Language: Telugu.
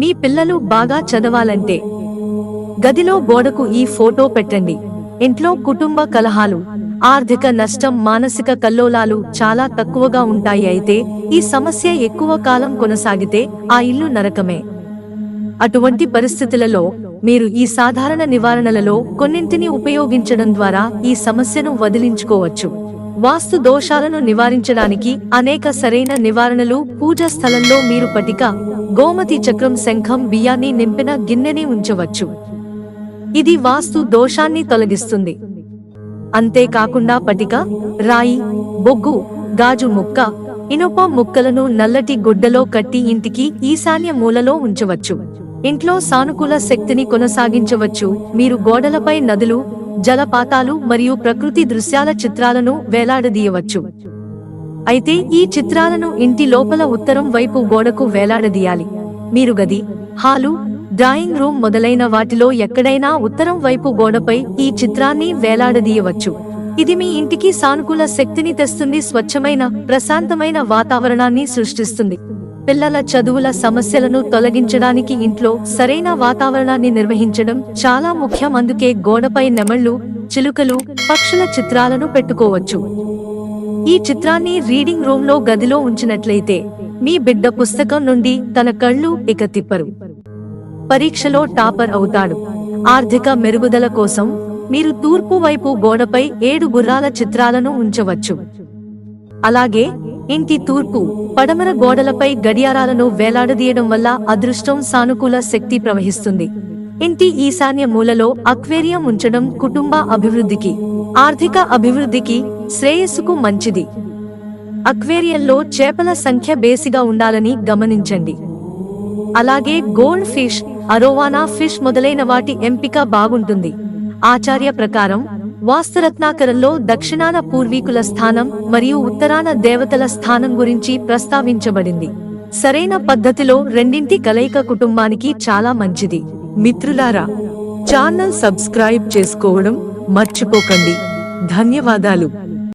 మీ పిల్లలు బాగా చదవాలంటే గదిలో గోడకు ఈ ఫోటో పెట్టండి. ఇంట్లో కుటుంబ కలహాలు ఆర్థిక నష్టం మానసిక కల్లోలాలు చాలా తక్కువగా ఉంటాయి. అయితే ఈ సమస్య ఎక్కువ కాలం కొనసాగితే ఆ ఇల్లు నరకమే. అటువంటి పరిస్థితులలో మీరు ఈ సాధారణ నివారణలలో కొన్నింటిని ఉపయోగించడం ద్వారా ఈ సమస్యను వదిలించుకోవచ్చు. వాస్తు దోషాలను నివారించడానికి అనేక సరైన నివారణలు పూజా స్థలంలో మీరు పటిక గోమతి చక్రం శంఖం బియ్యాన్ని నింపిన గిన్నెని ఉంచవచ్చు. ఇది వాస్తు దోషాన్ని తొలగిస్తుంది. అంతేకాకుండా పటిక రాయి బొగ్గు గాజు ముక్క ఇనుప ముక్కలను నల్లటి గుడ్డలో కట్టి ఇంటికి ఈశాన్య మూలలో ఉంచవచ్చు. ఇంట్లో సానుకూల శక్తిని కొనసాగించవచ్చు. మీరు గోడలపై నదులు జలపాతాలు మరియు ప్రకృతి దృశ్యాల చిత్రాలను వేలాడదీయవచ్చు. అయితే ఈ చిత్రాలను ఇంటి లోపల ఉత్తరం వైపు గోడకు వేలాడదీయాలి. మీరు గది హాలు డ్రాయింగ్ రూమ్ మొదలైన వాటిలో ఎక్కడైనా ఉత్తరం వైపు గోడపై ఈ చిత్రాన్ని వేలాడదీయవచ్చు. ఇది మీ ఇంటికి సానుకూల శక్తిని తెస్తుంది స్వచ్ఛమైన ప్రశాంతమైన వాతావరణాన్ని సృష్టిస్తుంది. పిల్లల చదువుల సమస్యలను తొలగించడానికి ఇంట్లో సరైన వాతావరణాన్ని నిర్వహించడం చాలా ముఖ్యం. అందుకే గోడపై నెమళ్ళు చిలుకలు పక్షుల చిత్రాలను పెట్టుకోవచ్చు. ఈ చిత్రాన్ని రీడింగ్ రూమ్లో గదిలో ఉంచినట్లయితే మీ బిడ్డ పుస్తకం నుండి తన కళ్ళు ఇక తిప్పరు. పరీక్షలో టాపర్ అవుతాడు. ఆర్థిక మెరుగుదల కోసం మీరు తూర్పు వైపు గోడపై ఏడు గుర్రాల చిత్రాలను ఉంచవచ్చు. అలాగే ఇంటి తూర్పు పడమర గోడలపై గడియారాలను వేలాడదీయడం వల్ల అదృష్టం సానుకూల శక్తి ప్రవహిస్తుంది. ఇంటి ఈశాన్య మూలలో అక్వేరియం ఉంచడం కుటుంబ అభివృద్ధికి ఆర్థిక అభివృద్ధికి శ్రేయస్సుకు మంచిది. అక్వేరియంలో చేపల సంఖ్య బేసిగా ఉండాలని గమనించండి. అలాగే గోల్డ్ ఫిష్ అరోవానా ఫిష్ మొదలైన వాటి ఎంపిక బాగుంటుంది. ఆచార్య ప్రకారం వాస్తురత్నాకరంలో దక్షిణాన పూర్వీకుల స్థానం మరియు ఉత్తరాన దేవతల స్థానం గురించి ప్రస్తావించబడింది. సరైన పద్ధతిలో రెండింటి కలయిక కుటుంబానికి చాలా మంచిది. మిత్రులారా ఛానల్ సబ్స్క్రైబ్ చేసుకోవడం మర్చిపోకండి. ధన్యవాదాలు.